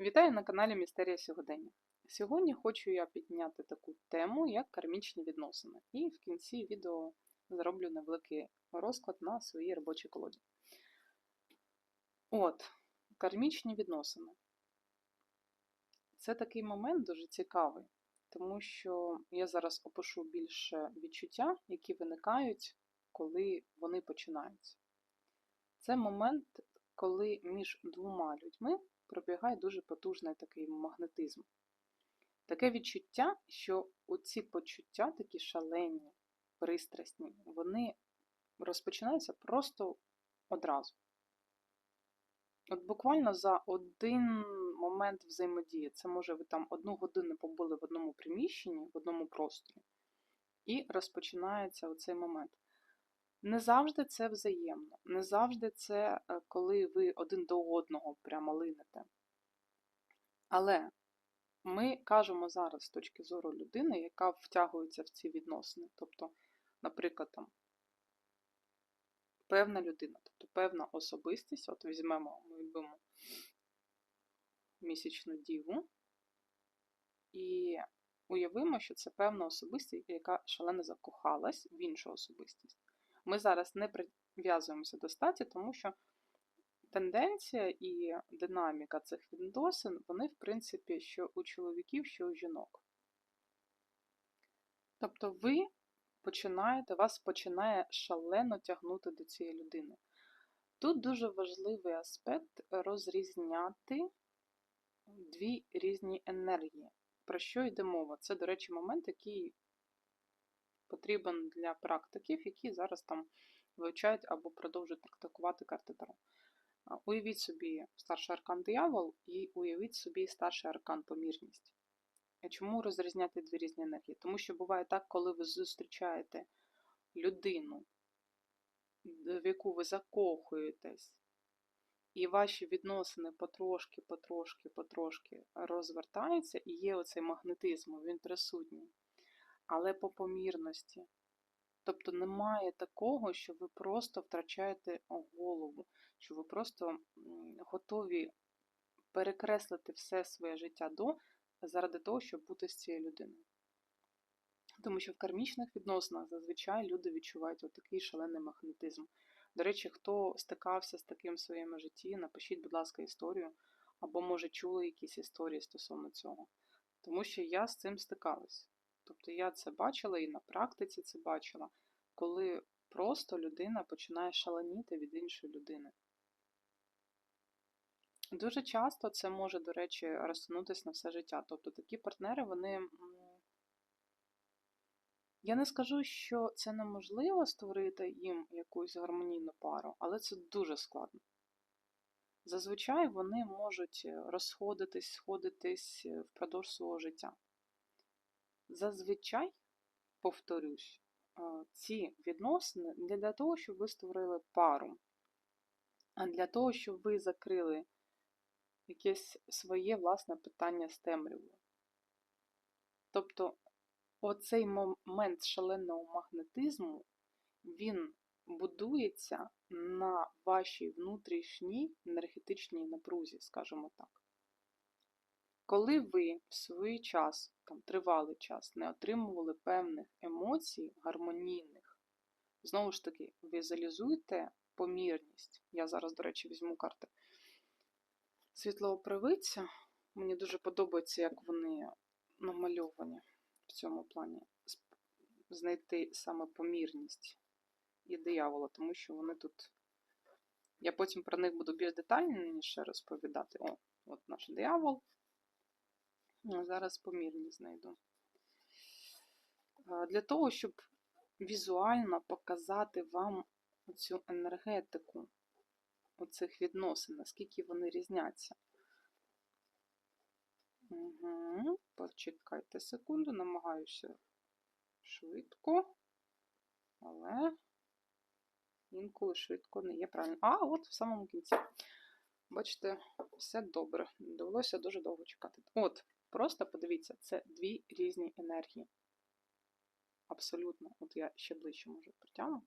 Вітаю на каналі Містерія Сьогодення. Сьогодні хочу я підняти таку тему, як кармічні відносини. І в кінці відео зроблю невеликий розклад на своїй робочій колоді. От, кармічні відносини. Це такий момент дуже цікавий, тому що я зараз опишу більше відчуття, які виникають, коли вони починаються. Це момент, коли між двома людьми пробігає дуже потужний такий магнетизм. Таке відчуття, що оці почуття, такі шалені, пристрасні, вони розпочинаються просто одразу. От буквально за один момент взаємодії, це може ви там одну годину побули в одному приміщенні, в одному просторі, і розпочинається оцей момент. Не завжди це взаємно, не завжди це е, коли ви один до одного прямо линете. Але ми кажемо зараз з точки зору людини, яка втягується в ці відносини. Тобто, наприклад, там певна людина, тобто певна особистість, от візьмемо, ми візьмемо місячну діву, і уявимо, що це певна особистість, яка шалено закохалась в іншу особистість. Ми зараз не прив'язуємося до статі, тому що тенденція і динаміка цих відносин, вони, в принципі, що у чоловіків, що у жінок. Тобто ви починаєте, вас починає шалено тягнути до цієї людини. Тут дуже важливий аспект розрізняти дві різні енергії. Про що йде мова? Це, до речі, момент, який потрібен для практиків, які зараз там вивчають або продовжують практикувати карти Таро. Уявіть собі старший аркан диявол і уявіть собі старший аркан помірність. Чому розрізняти дві різні енергії? Тому що буває так, коли ви зустрічаєте людину, в яку ви закохуєтесь, і ваші відносини потрошки, потрошки, потрошки розвертаються, і є оцей магнетизм, він присутній. Але по помірності. Тобто немає такого, що ви просто втрачаєте голову, що ви просто готові перекреслити все своє життя до заради того, щоб бути з цією людиною. Тому що в кармічних відносинах зазвичай люди відчувають отакий шалений магнетизм. До речі, хто стикався з таким в своєму житті, напишіть, будь ласка, історію, або, може, чули якісь історії стосовно цього. Тому що я з цим стикалась. Тобто я це бачила і на практиці це бачила, коли просто людина починає шаленіти від іншої людини. Дуже часто це може, до речі, розтягнутися на все життя. Тобто такі партнери, вони. Я не скажу, що це неможливо створити їм якусь гармонійну пару, але це дуже складно. Зазвичай вони можуть розходитись, сходитись впродовж свого життя. Зазвичай, повторюсь, ці відносини не для того, щоб ви створили пару, а для того, щоб ви закрили якесь своє власне питання з темрявою. Тобто, оцей момент шаленого магнетизму, він будується на вашій внутрішній енергетичній напрузі, скажімо так. Коли ви в свій час, там тривалий час, не отримували певних емоцій гармонійних, знову ж таки, візуалізуйте помірність. Я зараз, до речі, візьму карти світлого привиця. Мені дуже подобається, як вони намальовані в цьому плані. Знайти саме помірність і диявола, тому що вони тут. Я потім про них буду більш детальніше розповідати. О, от наш диявол. Зараз помірність знайду. Для того, щоб візуально показати вам цю енергетику оцих відносин, наскільки вони різняться. Угу. Почекайте секунду, намагаюся швидко, але інколи швидко не є правильно. А, от в самому кінці. Бачите, все добре. Довелося дуже довго чекати. От, просто подивіться, це дві різні енергії. Абсолютно, от я ще ближче можу притягну.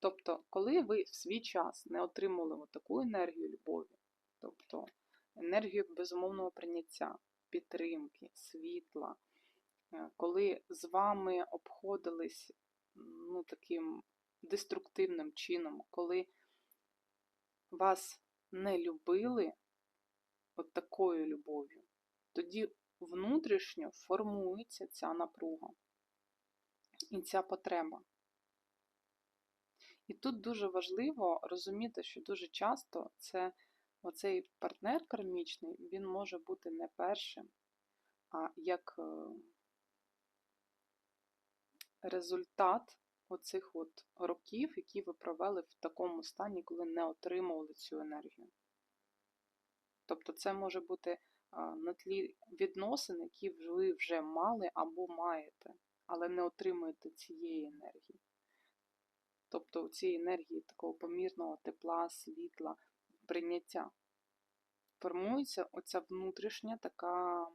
Тобто, коли ви в свій час не отримали таку енергію любові, тобто енергію безумовного прийняття, підтримки, світла, е, коли з вами обходились ну, таким деструктивним чином, коли вас не любили от такою любов'ю, тоді внутрішньо формується ця напруга і ця потреба. І тут дуже важливо розуміти, що дуже часто це оцей партнер кармічний, він може бути не першим, а як е, результат оцих от років, які ви провели в такому стані, коли не отримували цю енергію. Тобто це може бути на тлі відносин, які ви вже мали або маєте, але не отримуєте цієї енергії. Тобто цієї енергії такого помірного тепла, світла, прийняття. Формується оця внутрішня така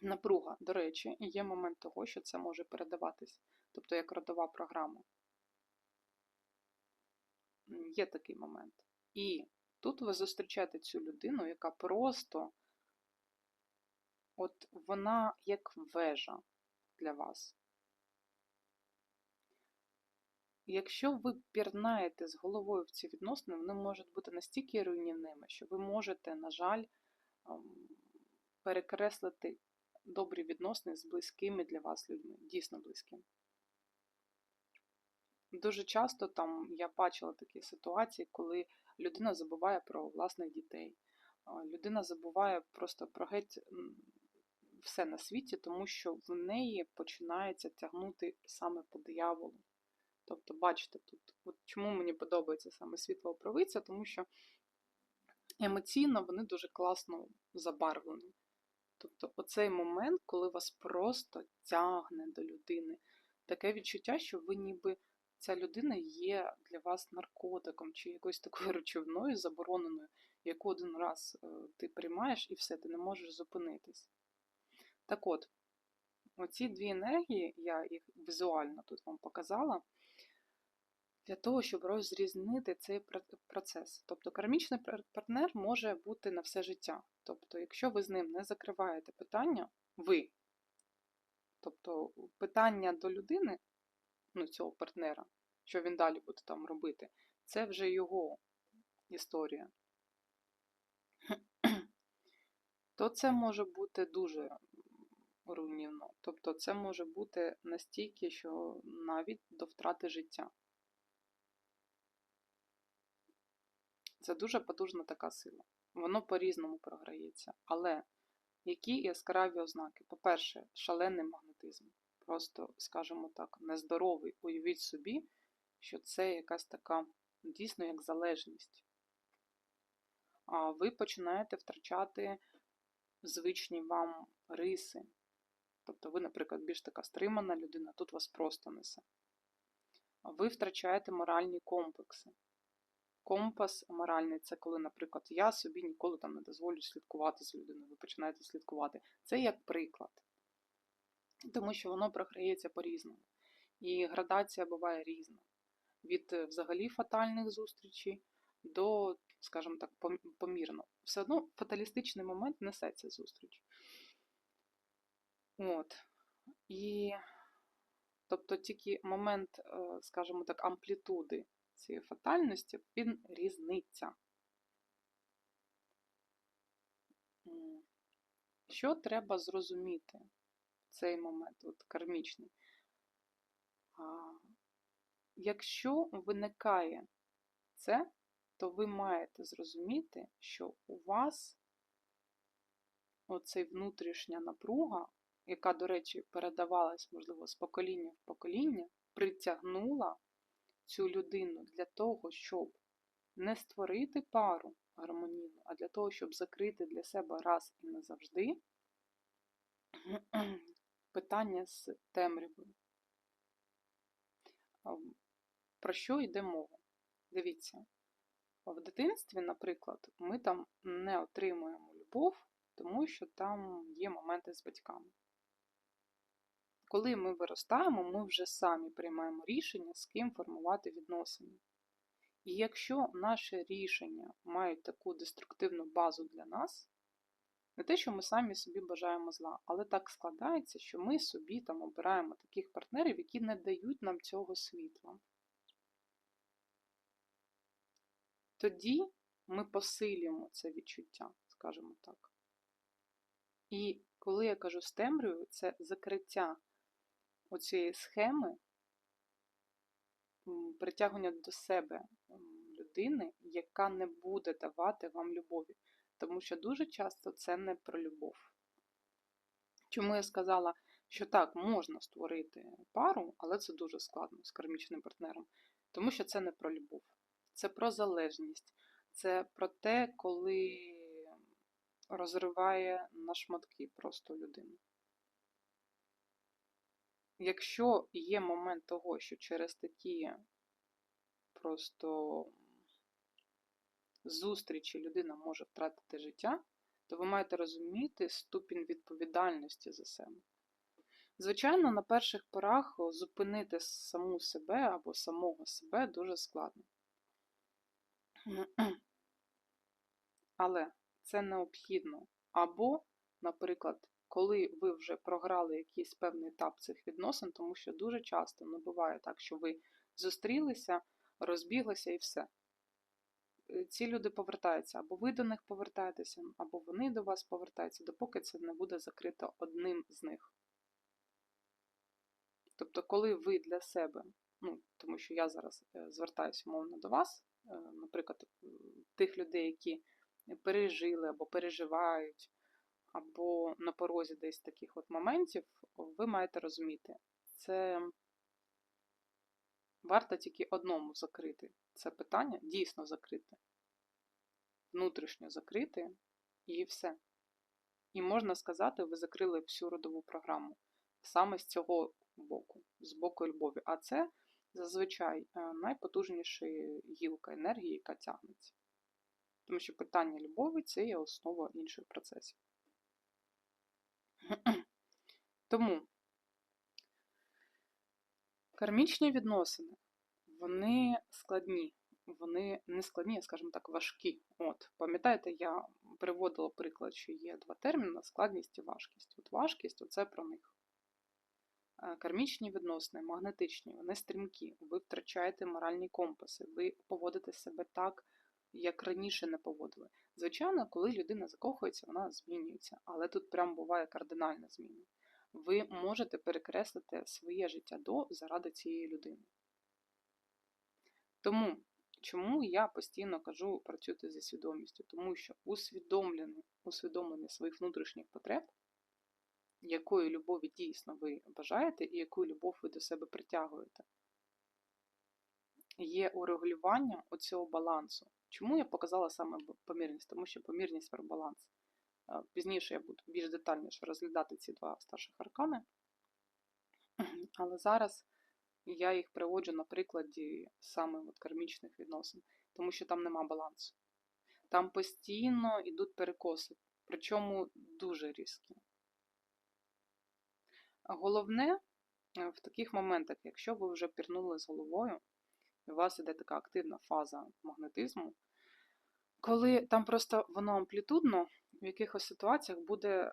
напруга. До речі, є момент того, що це може передаватись, тобто як родова програма. Є такий момент. І тут ви зустрічаєте цю людину, яка просто от вона як вежа для вас. Якщо ви пірнаєте з головою в ці відносини, вони можуть бути настільки руйнівними, що ви можете, на жаль, ем, перекреслити добрі відносини з близькими для вас людьми, дійсно близькими. Дуже часто там я бачила такі ситуації, коли людина забуває про власних дітей, людина забуває просто про геть все на світі, тому що в неї починається тягнути саме по дияволу. Тобто, бачите, тут, от чому мені подобається саме світло провиця, тому що емоційно вони дуже класно забарвлені. Тобто, оцей момент, коли вас просто тягне до людини, таке відчуття, що ви ніби ця людина є для вас наркотиком чи якоюсь такою речовною забороненою, яку один раз е, ти приймаєш і все, ти не можеш зупинитись. Так от, оці дві енергії, я їх візуально тут вам показала, для того, щоб розрізнити цей процес. Тобто кармічний партнер може бути на все життя. Тобто, якщо ви з ним не закриваєте питання, ви, тобто питання до людини, ну, цього партнера, що він далі буде там робити, це вже його історія. То це може бути дуже руйнівно. Тобто це може бути настільки, що навіть до втрати життя. Це дуже потужна така сила. Воно по-різному програється. Але які яскраві ознаки? По-перше, шалений магнетизм. Просто, скажімо так, нездоровий. Уявіть собі, що це якась така дійсно як залежність. А ви починаєте втрачати звичні вам риси. Тобто ви, наприклад, більш така стримана людина, тут вас просто несе. Ви втрачаєте моральні комплекси. Компас моральний це коли, наприклад, я собі ніколи там не дозволю слідкувати з людиною, ви починаєте слідкувати. Це як приклад, тому що воно програється по-різному. І градація буває різна. Від е, взагалі фатальних зустрічей до, скажімо так, помірно. Все одно фаталістичний момент несеться зустріч. От. І, тобто, тільки момент, е, скажімо так, амплітуди цієї фатальності, він різниця. Що треба зрозуміти в цей момент, от кармічний? Якщо виникає це, то ви маєте зрозуміти, що у вас оцей внутрішня напруга, яка, до речі, передавалась, можливо, з покоління в покоління, притягнула цю людину для того, щоб не створити пару гармонійну, а для того, щоб закрити для себе раз і назавжди питання з темрявою. Про що йде мова? Дивіться, в дитинстві, наприклад, ми там не отримуємо любов, тому що там є моменти з батьками. Коли ми виростаємо, ми вже самі приймаємо рішення, з ким формувати відносини. І якщо наше рішення мають таку деструктивну базу для нас, не те, що ми самі собі бажаємо зла, але так складається, що ми собі там обираємо таких партнерів, які не дають нам цього світла. Тоді ми посилюємо це відчуття, скажімо так. І коли я кажу з темрявою, це закриття оцієї схеми притягнення до себе людини, яка не буде давати вам любові. Тому що дуже часто це не про любов. Чому я сказала, що так, можна створити пару, але це дуже складно з кармічним партнером. Тому що це не про любов, це про залежність, це про те, коли розриває на шматки просто людину. Якщо є момент того, що через такі просто зустрічі людина може втратити життя, то ви маєте розуміти ступінь відповідальності за себе. Звичайно, на перших порах зупинити саму себе або самого себе дуже складно. Але це необхідно. Або, наприклад, коли ви вже програли якийсь певний етап цих відносин, тому що дуже часто ну, буває так, що ви зустрілися, розбіглися і все. Е, ці люди повертаються, або ви до них повертаєтеся, або вони до вас повертаються, допоки це не буде закрито одним з них. Тобто, коли ви для себе, ну, тому що я зараз е, звертаюся умовно до вас, е, наприклад, тих людей, які пережили або переживають, або на порозі десь таких от моментів, ви маєте розуміти, це варто тільки одному закрити це питання, дійсно закрити, внутрішньо закрити, і все. І можна сказати, ви закрили всю родову програму саме з цього боку, з боку любові. А це зазвичай е, найпотужніша гілка енергії, яка тягнеться. Тому що питання любові це є основа інших процесів. Тому кармічні відносини, вони складні, вони не складні, а скажімо так, важкі. От, Пам'ятаєте, я приводила приклад, що є два терміни складність і важкість. От важкість оце про них. Кармічні відносини, магнетичні, вони стрімкі, ви втрачаєте моральні компаси, ви поводите себе так, як раніше не поводили. Звичайно, коли людина закохується, вона змінюється, але тут прям буває кардинальна зміна. Ви можете перекреслити своє життя до заради цієї людини. Тому, чому я постійно кажу працювати зі свідомістю? Тому що усвідомлення, усвідомлення своїх внутрішніх потреб, якої любові дійсно ви бажаєте, і яку любов ви до себе притягуєте, є урегулюванням оцього балансу. Чому я показала саме помірність? Тому що помірність про баланс. Пізніше я буду більш детальніше розглядати ці два старших аркани. Але зараз я їх приводжу на прикладі саме от кармічних відносин, тому що там нема балансу. Там постійно йдуть перекоси, причому дуже різкі. Головне е, в таких моментах, якщо ви вже пірнули з головою, у вас іде така активна фаза магнетизму, коли там просто воно амплітудно, в якихось ситуаціях буде е,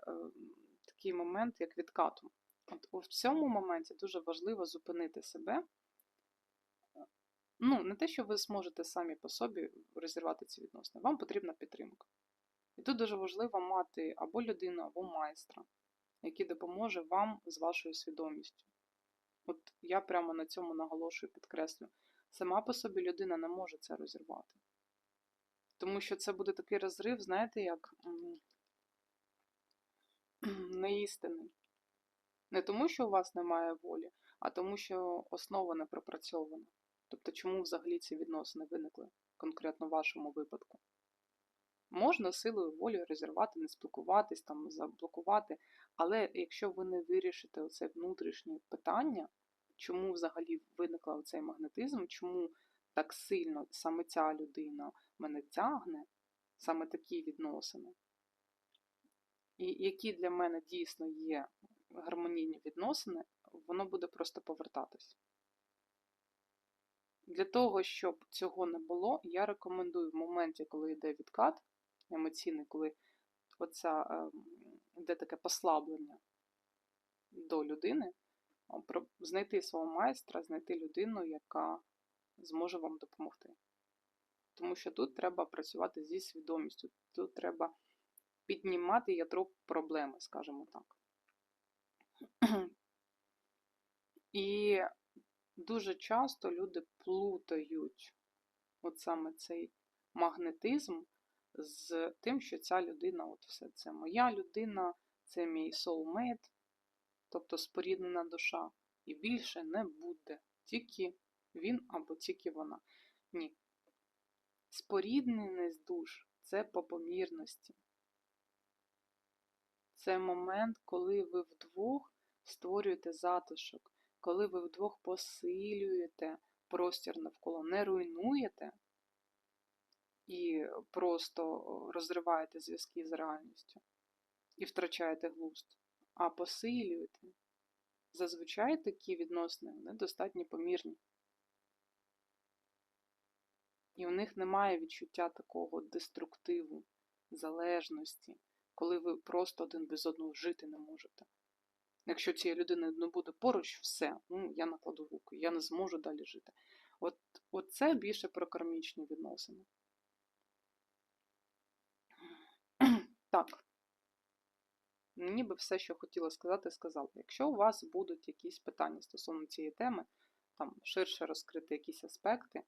такий момент, як відкату. От У цьому моменті дуже важливо зупинити себе. Ну, не те, що ви зможете самі по собі розірвати ці відносини, вам потрібна підтримка. І тут дуже важливо мати або людину, або майстра, який допоможе вам з вашою свідомістю. От я прямо на цьому наголошую, підкреслю. Сама по собі людина не може це розірвати. Тому що це буде такий розрив, знаєте, як неістинний. Не тому, що у вас немає волі, а тому, що основа не пропрацьована. Тобто, чому взагалі ці відносини виникли конкретно в вашому випадку? Можна силою волі розірвати, не спілкуватись, там, заблокувати, але якщо ви не вирішите оце внутрішнє питання, чому взагалі виникла оцей магнетизм, чому так сильно саме ця людина мене тягне, саме такі відносини, і які для мене дійсно є гармонійні відносини, воно буде просто повертатись. Для того, щоб цього не було, я рекомендую в моменті, коли йде відкат емоційний, коли оця, е, йде таке послаблення до людини, знайти свого майстра, знайти людину, яка зможе вам допомогти. Тому що тут треба працювати зі свідомістю, тут треба піднімати ядро проблеми, скажімо так. І дуже часто люди плутають от саме цей магнетизм з тим, що ця людина, от все це моя людина, це мій soulmate, тобто споріднена душа, і більше не буде. Тільки він або тільки вона. Ні. Спорідненість душ це по помірності. Це момент, коли ви вдвох створюєте затишок, коли ви вдвох посилюєте простір навколо, не руйнуєте і просто розриваєте зв'язки з реальністю і втрачаєте глузд, а посилюєте. Зазвичай такі відносини вони достатньо помірні. І в них немає відчуття такого деструктиву, залежності, коли ви просто один без одного жити не можете. Якщо цієї людини не буде поруч, все, ну, я накладу руку, я не зможу далі жити. От, от це більше про кармічні відносини. Так. Ніби все, що хотіла сказати, сказала. Якщо у вас будуть якісь питання стосовно цієї теми, там ширше розкрити якісь аспекти,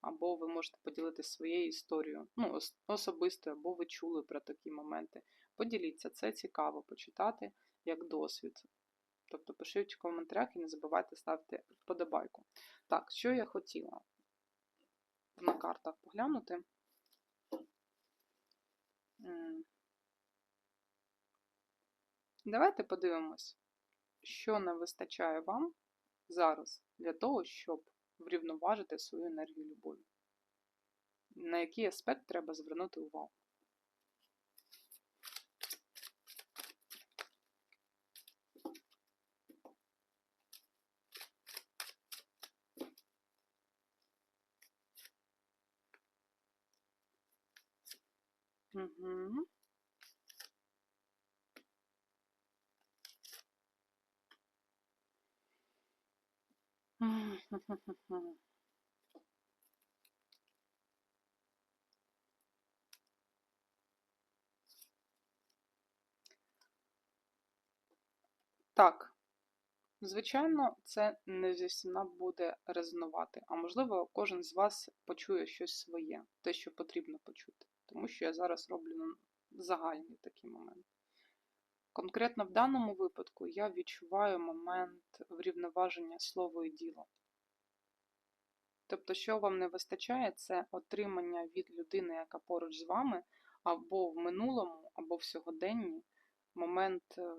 або ви можете поділитися своєю історією, ну, ос- особистою, або ви чули про такі моменти. Поділіться, це цікаво почитати як досвід. Тобто пишіть в коментарях і не забувайте ставити вподобайку. Так, що я хотіла на картах поглянути. Давайте подивимось, що не вистачає вам зараз для того, щоб врівноважити свою енергію любові. На який аспект треба звернути увагу. Угу. Так, звичайно, це не зі всіма буде резонувати, а можливо, кожен з вас почує щось своє, те, що потрібно почути, тому що я зараз роблю загальний такий момент. Конкретно в даному випадку я відчуваю момент врівноваження слово і діло. Тобто, що вам не вистачає, це отримання від людини, яка поруч з вами, або в минулому, або в сьогоденні момент е,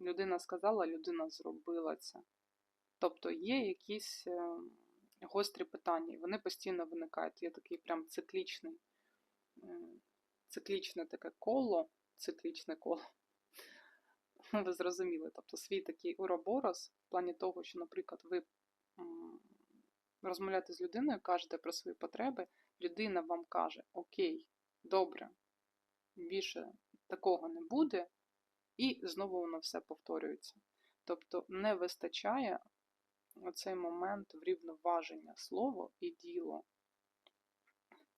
людина сказала, людина зробила це. Тобто є якісь е, гострі питання, і вони постійно виникають. Є такий прям циклічний, циклічне таке коло, циклічне коло. Ви зрозуміли, тобто свій такий уроборос в плані того, що, наприклад, ви розмовляєте з людиною, кажете про свої потреби, людина вам каже: Окей, добре, більше такого не буде, і знову воно все повторюється. Тобто не вистачає оцей момент врівноваження слово і діло.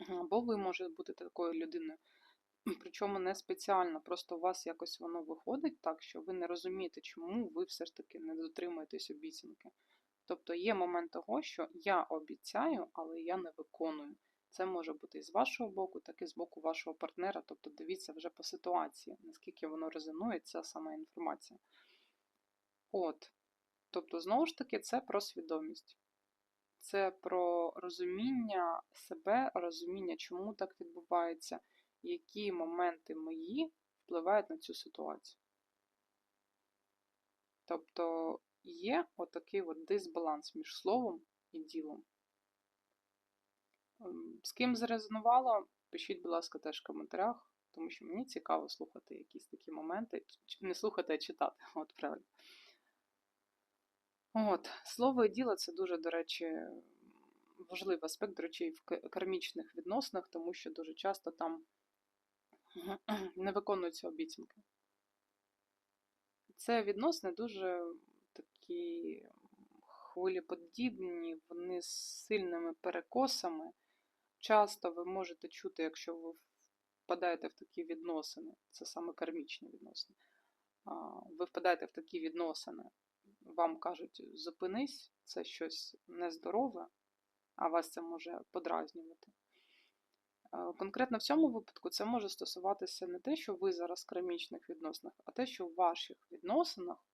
Або ви можете бути такою людиною, причому не спеціально, просто у вас якось воно виходить так, що ви не розумієте, чому ви все ж таки не дотримуєтесь обіцянки. Тобто є момент того, що я обіцяю, але я не виконую. Це може бути і з вашого боку, так і з боку вашого партнера. Тобто дивіться вже по ситуації, наскільки воно резонує, ця сама інформація. От. Тобто, знову ж таки, це про свідомість. Це про розуміння себе, розуміння, чому так відбувається, які моменти мої впливають на цю ситуацію. Тобто є отакий от дисбаланс між словом і ділом. Ем, З ким зарезонувало, пишіть, будь ласка, теж в коментарях, тому що мені цікаво слухати якісь такі моменти. Не слухати, а читати. От правильно. От, слово і діло це дуже, до речі, важливий аспект, до речі, в кармічних відносинах, тому що дуже часто там не виконуються обіцянки. Це відносини дуже такі хвилеподібні, вони з сильними перекосами. Часто ви можете чути, якщо ви впадаєте в такі відносини, це саме кармічні відносини. Ви впадаєте в такі відносини, вам кажуть, зупинись, це щось нездорове, а вас це може подразнювати. Конкретно в цьому випадку це може стосуватися не те, що ви зараз в кармічних відносинах, а те, що в ваших відносинах,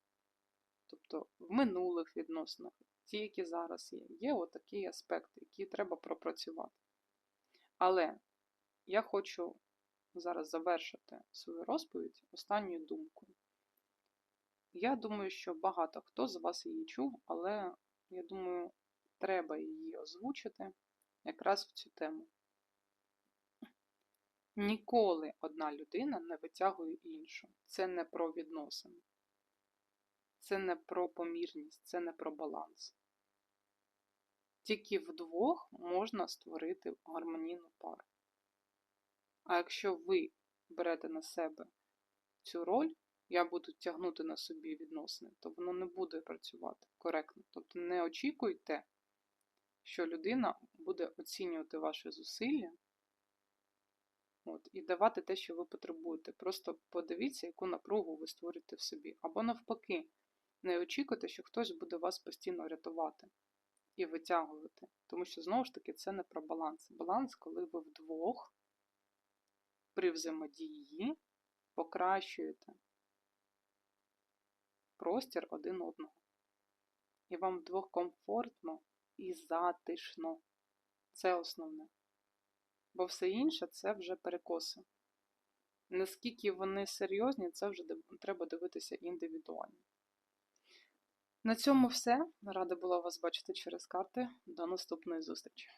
тобто в минулих відносинах, ті, які зараз є, є отакі аспекти, які треба пропрацювати. Але я хочу зараз завершити свою розповідь останньою думкою. Я думаю, що багато хто з вас її чув, але я думаю, треба її озвучити якраз в цю тему. Ніколи одна людина не витягує іншу. Це не про відносини. Це не про помірність, це не про баланс. Тільки вдвох можна створити гармонійну пару. А якщо ви берете на себе цю роль, я буду тягнути на собі відносини, то воно не буде працювати коректно. Тобто не очікуйте, що людина буде оцінювати ваші зусилля от, і давати те, що ви потребуєте. Просто подивіться, яку напругу ви створюєте в собі. Або навпаки, не очікуйте, що хтось буде вас постійно рятувати і витягувати. Тому що, знову ж таки, це не про баланс. Баланс, коли ви вдвох при взаємодії покращуєте простір один одного. І вам вдвох комфортно і затишно. Це основне. Бо все інше це вже перекоси. Наскільки вони серйозні, це вже треба дивитися індивідуально. На цьому все. Рада була вас бачити через карти. До наступної зустрічі!